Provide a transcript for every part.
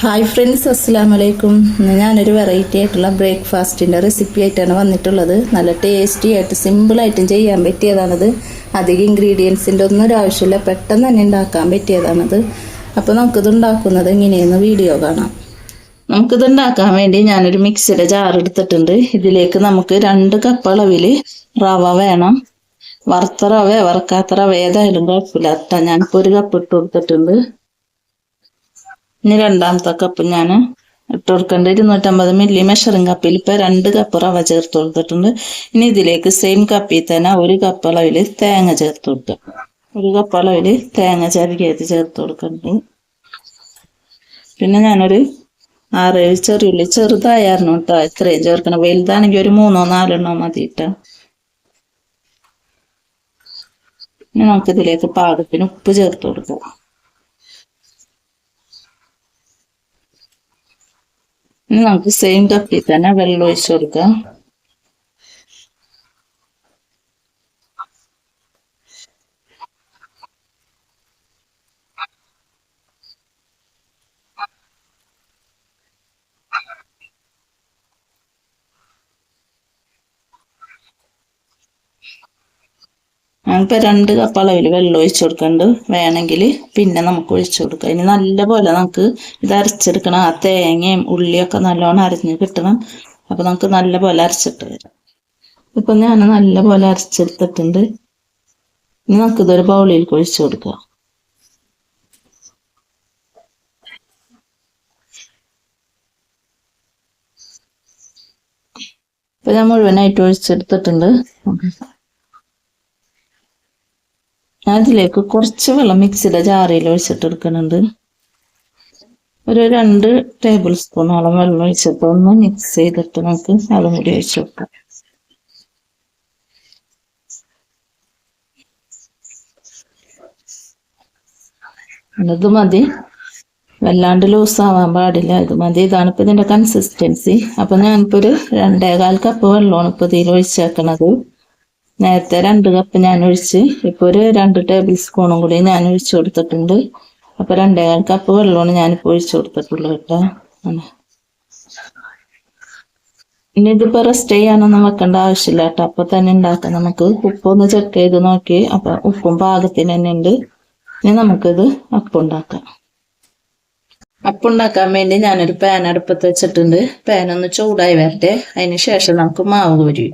Hi friends അസ്സാം വലൈക്കും ഞാനൊരു വെറൈറ്റി ആയിട്ടുള്ള ബ്രേക്ക്ഫാസ്റ്റിന്റെ റെസിപ്പി ആയിട്ടാണ് വന്നിട്ടുള്ളത്. നല്ല ടേസ്റ്റി ആയിട്ട് സിമ്പിളായിട്ടും ചെയ്യാൻ പറ്റിയതാണത്. അധികം ഇൻഗ്രീഡിയൻസിന്റെ ഒന്നും ഒരു ആവശ്യമില്ല. പെട്ടെന്ന് തന്നെ ഉണ്ടാക്കാൻ പറ്റിയതാണത്. അപ്പോൾ നമുക്കിത് ഉണ്ടാക്കുന്നത് എങ്ങനെയെന്ന് വീഡിയോ കാണാം. നമുക്കിത് ഉണ്ടാക്കാൻ വേണ്ടി ഞാനൊരു മിക്സിയുടെ ജാർ എടുത്തിട്ടുണ്ട്. ഇതിലേക്ക് നമുക്ക് രണ്ട് കപ്പ് അളവിൽ റവ വേണം. വറുത്ത റവ വറുക്കാത്ത റവ ഏതായാലും കുഴപ്പമില്ല. അത്ത ഞാനിപ്പോൾ ഒരു കപ്പ് ഇട്ട് കൊടുത്തിട്ടുണ്ട്. ഇനി രണ്ടാമത്തെ കപ്പ് ഞാൻ ഇട്ട് കൊടുക്കേണ്ട ഇരുന്നൂറ്റമ്പത് മില്ലി മെഷറിംഗ് കപ്പിൽ ഇപ്പം രണ്ട് കപ്പ് റവ ചേർത്ത് കൊടുത്തിട്ടുണ്ട്. ഇനി ഇതിലേക്ക് സെയിം കപ്പിൽ തന്നെ ഒരു കപ്പ് അളവിൽ തേങ്ങ ചേർത്ത് കൊടുക്കുക ഒരു കപ്പ് അളവിൽ തേങ്ങ ചരികയത്ത് ചേർത്ത് കൊടുക്കുന്നുണ്ട് പിന്നെ ഞാനൊരു ആറേഴ് ചെറിയുള്ളി ചെറുതായിരുന്നു കേട്ടോ ഇത്രയും ചേർക്കണം. വലുതാണെങ്കിൽ ഒരു മൂന്നോ നാലെണ്ണോ മതി കേട്ടോ നമുക്കിതിലേക്ക് പാകത്തിന് ഉപ്പ് ചേർത്ത് കൊടുക്കാം. ഇനി നമുക്ക് സെയിം കപ്പിൽ തന്നെ വെള്ളം ഒഴിച്ചു കൊടുക്കാം. ഞാനിപ്പോൾ രണ്ട് കപ്പ് അളവിൽ വെള്ളം ഒഴിച്ചു കൊടുക്കുന്നുണ്ട് വേണമെങ്കിൽ പിന്നെ നമുക്ക് ഒഴിച്ചു കൊടുക്കാം. ഇനി നല്ലപോലെ നമുക്ക് ഇത് അരച്ചെടുക്കണം. ആ തേങ്ങയും ഉള്ളിയൊക്കെ നല്ലോണം അരഞ്ഞ് കിട്ടണം. അപ്പോൾ നമുക്ക് നല്ലപോലെ അരച്ചിട്ട് വരാം. ഇപ്പം ഞാൻ നല്ലപോലെ അരച്ചെടുത്തിട്ടുണ്ട്. ഇനി നമുക്കിതൊരു ബൗളിയിൽ ഒഴിച്ചു കൊടുക്കാം. ഇപ്പം ഞാൻ മുഴുവനായിട്ട് ഒഴിച്ചെടുത്തിട്ടുണ്ട്. ഞാൻ ഇതിലേക്ക് കുറച്ച് വെള്ളം മിക്സിയുടെ ജാറിൽ ഒഴിച്ചിട്ട് എടുക്കുന്നുണ്ട്. ഒരു രണ്ട് ടേബിൾ സ്പൂണോളം വെള്ളം ഒഴിച്ചിട്ട് ഒന്ന് മിക്സ് ചെയ്തിട്ട് നമുക്ക് അതും കൂടി ഒഴിച്ചു കൊടുക്കാം ഇത് മതി. വല്ലാണ്ട് ലൂസ് ആവാൻ പാടില്ല. ഇത് മതി. ഇതാണ് ഇപ്പൊ ഇതിന്റെ കൺസിസ്റ്റൻസി അപ്പൊ ഞാനിപ്പോ ഒരു രണ്ടേകാൽ കപ്പ് വെള്ളമാണ് ഇപ്പൊ ഇതിൽ ഒഴിച്ചേക്കണത്. നേരത്തെ രണ്ട് കപ്പ് ഞാൻ ഒഴിച്ച് ഇപ്പൊ ഒരു രണ്ട് ടേബിൾ സ്പൂണും കൂടി ഞാൻ ഒഴിച്ചു കൊടുത്തിട്ടുണ്ട്. അപ്പോൾ രണ്ടേകാൽ കപ്പ് വെള്ളമാണ് ഞാനിപ്പോൾ ഒഴിച്ചു കൊടുത്തിട്ടുള്ളത് കേട്ടോ. ഇനി ഇതിപ്പോൾ റെസ്റ്റ് ചെയ്യാനൊന്നും വെക്കേണ്ട ആവശ്യമില്ല കേട്ടോ. അപ്പോൾ തന്നെ ഉണ്ടാക്കാം. നമുക്ക് ഉപ്പൊന്ന് ചെക്ക് ചെയ്ത് നോക്കി. അപ്പോൾ ഉപ്പും പാകത്തിന് തന്നെ ഉണ്ട്. ഇനി നമുക്കിത് അപ്പുണ്ടാക്കാം അപ്പുണ്ടാക്കാൻ വേണ്ടി ഞാനൊരു പാൻ അടുപ്പത്ത് വെച്ചിട്ടുണ്ട്. പാൻ ഒന്ന് ചൂടായി വരട്ടെ. അതിന് ശേഷം നമുക്ക് മാവ് കോരി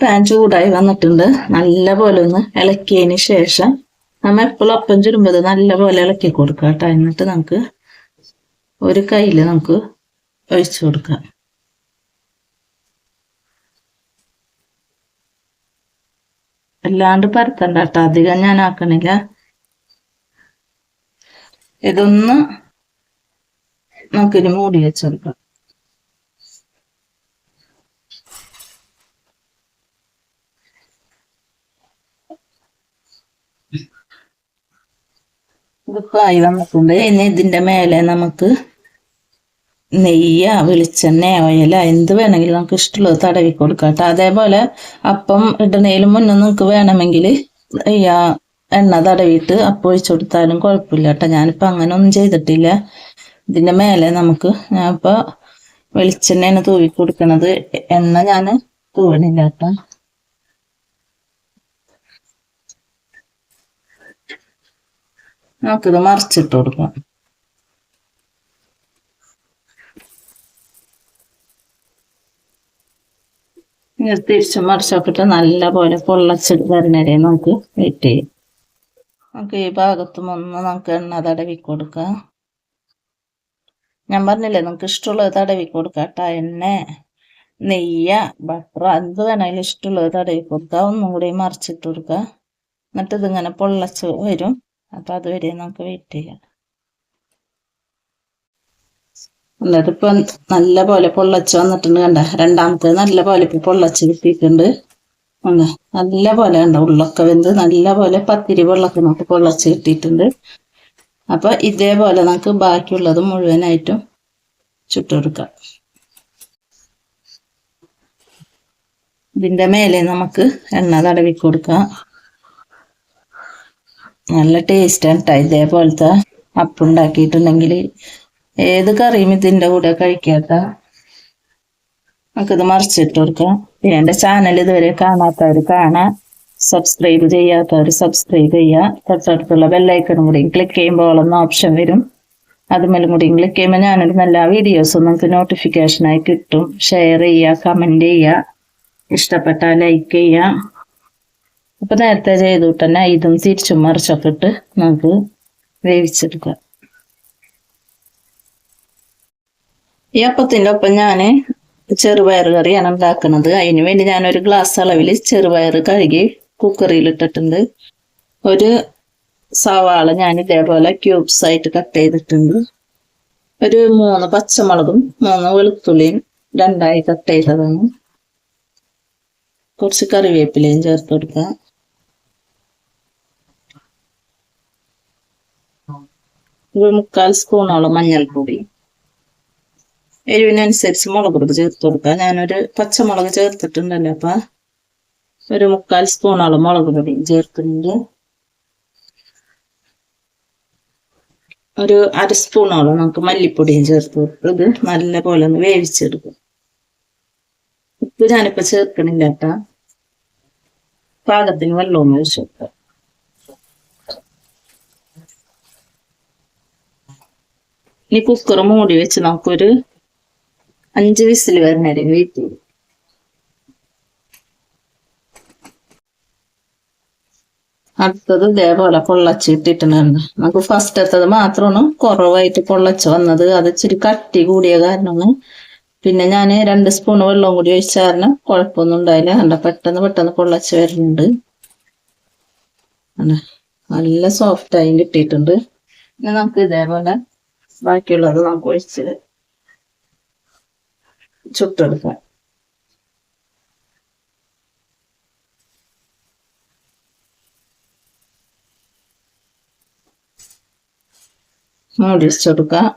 പാൻ ചൂടായി വന്നിട്ടുണ്ട്. നല്ല പോലെ ഒന്ന് ഇളക്കിയതിന് ശേഷം നമ്മൾ എപ്പോഴും അപ്പം ചുരുമ്പത് നല്ല പോലെ ഇളക്കി കൊടുക്കുക കേട്ടോ. എന്നിട്ട് നമുക്ക് ഒരു കയ്യിൽ നമുക്ക് ഒഴിച്ചു കൊടുക്കാം. അല്ലാണ്ട് പരത്തണ്ട കേട്ടോ. അധികം ഞാൻ ആക്കണില്ല. ഇതൊന്ന് നമുക്കിനി മൂടി വെച്ചെടുക്കാം. ഇതിപ്പോ ആയി വന്നിട്ടുണ്ട്. ഇനി ഇതിന്റെ മേലെ നമുക്ക് നെയ്യ വെളിച്ചെണ്ണ ഓയില എന്ത് വേണമെങ്കിലും നമുക്ക് ഇഷ്ടമുള്ളത് തടവി കൊടുക്കാം കേട്ടോ അതേപോലെ അപ്പം ഇടണേലും മുന്നേ നിങ്ങൾക്ക് വേണമെങ്കിൽ എണ്ണ തടവിയിട്ട് അപ്പം ഒഴിച്ചു കൊടുത്താലും കുഴപ്പമില്ല കേട്ടോ ഞാനിപ്പോൾ അങ്ങനെ ഒന്നും ചെയ്തിട്ടില്ല. ഇതിന്റെ മേലെ നമുക്ക് ഞാനിപ്പോൾ വെളിച്ചെണ്ണയാണ് തൂവി കൊടുക്കണത്. എണ്ണ ഞാൻ തൂവണില്ല കേട്ടോ നമുക്കിത് മറിച്ചിട്ട് കൊടുക്കാം. ഇങ്ങനെ തിരിച്ച് മറിച്ചൊക്കിട്ട് നല്ല പോലെ പൊള്ളച്ചിട്ട് വരണവരെ നമുക്ക് വെയിറ്റ് ചെയ്യും. നമുക്ക് ഈ ഭാഗത്തും ഒന്ന് നമുക്ക് എണ്ണ തടവി കൊടുക്കാം. ഞാൻ പറഞ്ഞില്ലേ നമുക്ക് ഇഷ്ടമുള്ളത് തടവി കൊടുക്കാം കേട്ടോ. എണ്ണ നെയ്യ ബട്ടർ എന്ത് വേണമെങ്കിലും ഇഷ്ടമുള്ളത് തടവി കൊടുക്കുക ഒന്നും കൂടി മറിച്ചിട്ട് കൊടുക്കുക എന്നിട്ട് ഇതിങ്ങനെ പൊള്ളച്ച് വരും. അപ്പൊ അതുവരെ നമുക്ക് വെയിറ്റ് ചെയ്യാം. എന്നിട്ട് ഇപ്പൊ നല്ല പോലെ പൊള്ളച്ച് വന്നിട്ടുണ്ട് കണ്ട? രണ്ടാമത്തെ നല്ല പോലെ ഇപ്പൊ പൊള്ളച്ച് കിട്ടിയിട്ടുണ്ട്. നല്ല പോലെ കണ്ട? ഉള്ളൊക്കെ വെന്ത് നല്ല പോലെ പത്തിരി വെള്ളമൊക്കെ നമുക്ക് പൊള്ളച്ച് കിട്ടിയിട്ടുണ്ട്. അപ്പൊ ഇതേപോലെ നമുക്ക് ബാക്കിയുള്ളത് മുഴുവനായിട്ടും ചുട്ടെടുക്കാം. ഇതിന്റെ മേലെ നമുക്ക് എണ്ണ തടവി കൊടുക്കാം. നല്ല ടേസ്റ്റാണ് കേട്ടോ ഇതേപോലത്തെ അപ്പം ഉണ്ടാക്കിയിട്ടുണ്ടെങ്കിൽ ഏത് കറിയും ഇതിന്റെ കൂടെ കഴിക്കാത്ത നമുക്കിത് മറിച്ചിട്ട് കൊടുക്കാം. പിന്നെ എന്റെ ചാനൽ ഇതുവരെ കാണാത്തവർ കാണാം. സബ്സ്ക്രൈബ് ചെയ്യാത്തവർ സബ്സ്ക്രൈബ് ചെയ്യുക തൊട്ടടുത്തുള്ള ബെല്ലൈക്കണും കൂടി ക്ലിക്ക് ചെയ്യുമ്പോൾ എന്ന ഓപ്ഷൻ വരും. അതുമേലും കൂടി ക്ലിക്ക് ചെയ്യുമ്പോൾ ഞാനിടുന്ന എല്ലാ വീഡിയോസും നിങ്ങൾക്ക് നോട്ടിഫിക്കേഷനായി കിട്ടും. ഷെയർ ചെയ്യുക കമന്റ് ചെയ്യുക ഇഷ്ടപ്പെട്ടാൽ ലൈക്ക് ചെയ്യുക അപ്പൊ നേരത്തെ ചെയ്തു തന്നെ ഇതും തിരിച്ചും മറിച്ചൊക്കെ ഇട്ട് നമുക്ക് വേവിച്ചെടുക്കാം. ഈ അപ്പത്തിന്റെ ഒപ്പം ഞാൻ ചെറുപയർ കറിയാണ് ഉണ്ടാക്കുന്നത്. അതിന് വേണ്ടി ഒരു ഗ്ലാസ് അളവിൽ ചെറുപയർ കഴുകി കുക്കറിയിൽ ഇട്ടിട്ടുണ്ട് ഒരു സവാള ഞാൻ ഇതേപോലെ ക്യൂബ്സ് ആയിട്ട് കട്ട് ചെയ്തിട്ടുണ്ട്. ഒരു മൂന്ന് പച്ചമുളകും മൂന്ന് വെളുത്തുള്ളിയും രണ്ടായി കട്ട് ചെയ്തതാണ്. കുറച്ച് കറിവേപ്പിലയും ചേർത്ത് കൊടുക്കാം. ഒരു മുക്കാൽ സ്പൂണോളം മഞ്ഞൾപ്പൊടി എരിവിനനുസരിച്ച് മുളക് പൊടി ചേർത്ത് കൊടുക്കുക. ഞാനൊരു പച്ചമുളക് ചേർത്തിട്ടുണ്ടല്ലോ അപ്പൊ ഒരു മുക്കാൽ സ്പൂണോളം മുളക് പൊടി ചേർക്കുന്നുണ്ട് ഒരു അര സ്പൂണോളം നമുക്ക് മല്ലിപ്പൊടിയും ചേർത്ത് ഇത് നല്ല പോലെ ഒന്ന് വേവിച്ചെടുക്കും. ഉപ്പ് ഞാനിപ്പോ ചേർക്കണില്ല കേട്ടാ. പാകത്തിന് വെള്ളവും ഒഴിച്ചു കൊടുക്കാം ഇനി കുക്കർ മൂടി വെച്ച് നമുക്കൊരു അഞ്ച് വിസിൽ വരുന്നവരെ വെയിറ്റ് ചെയ്യും. അടുത്തത് ഇതേപോലെ പൊള്ളച്ച് ഇട്ടിട്ടുണ്ട് നമുക്ക് ഫസ്റ്റത്തത് മാത്രമാണ് കുറവായിട്ട് പൊള്ളച്ച് വന്നത്. അത് ഇച്ചിരി കട്ടി കൂടിയ കാരണമാണ്. പിന്നെ ഞാൻ രണ്ട് സ്പൂൺ വെള്ളം കൂടി ഒഴിച്ച കുഴപ്പമൊന്നും ഉണ്ടായില്ല. കണ്ട പെട്ടെന്ന് പെട്ടെന്ന് പൊള്ളച്ച് വരുന്നുണ്ട്? നല്ല സോഫ്റ്റായും കിട്ടിയിട്ടുണ്ട്. പിന്നെ നമുക്ക് ഇതേപോലെ マイケルの名声室で。ちょっとうるさい。もうです、ちょっとか？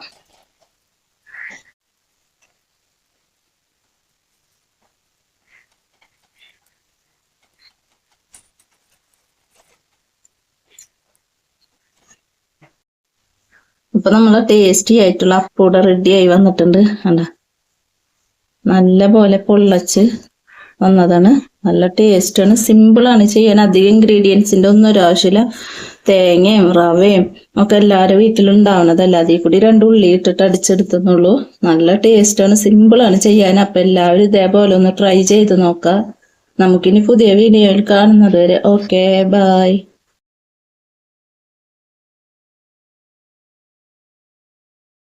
ഇപ്പൊ നമ്മൾ ടേസ്റ്റി ആയിട്ടുള്ള അപ്പൂടെ റെഡി ആയി വന്നിട്ടുണ്ട്. കണ്ട? നല്ല പോലെ പൊള്ളച്ച് വന്നതാണ്. നല്ല ടേസ്റ്റാണ് സിമ്പിളാണ് ചെയ്യാൻ. അധികം ഇൻഗ്രീഡിയൻസിന്റെ ഒന്നും ഒരു ആവശ്യമില്ല. തേങ്ങയും റവയും ഒക്കെ എല്ലാവരുടെ വീട്ടിലുണ്ടാവണതല്ല അതിൽ കൂടി രണ്ട് ഉള്ളി ഇട്ടിട്ട് അടിച്ചെടുത്തുന്നുള്ളൂ. നല്ല ടേസ്റ്റാണ് സിമ്പിളാണ് ചെയ്യാൻ. അപ്പൊ എല്ലാവരും ഇതേപോലെ ഒന്ന് ട്രൈ ചെയ്ത് നോക്കാം. നമുക്കിനി പുതിയ വീഡിയോയിൽ കാണുന്നത് വരെ. Okay bye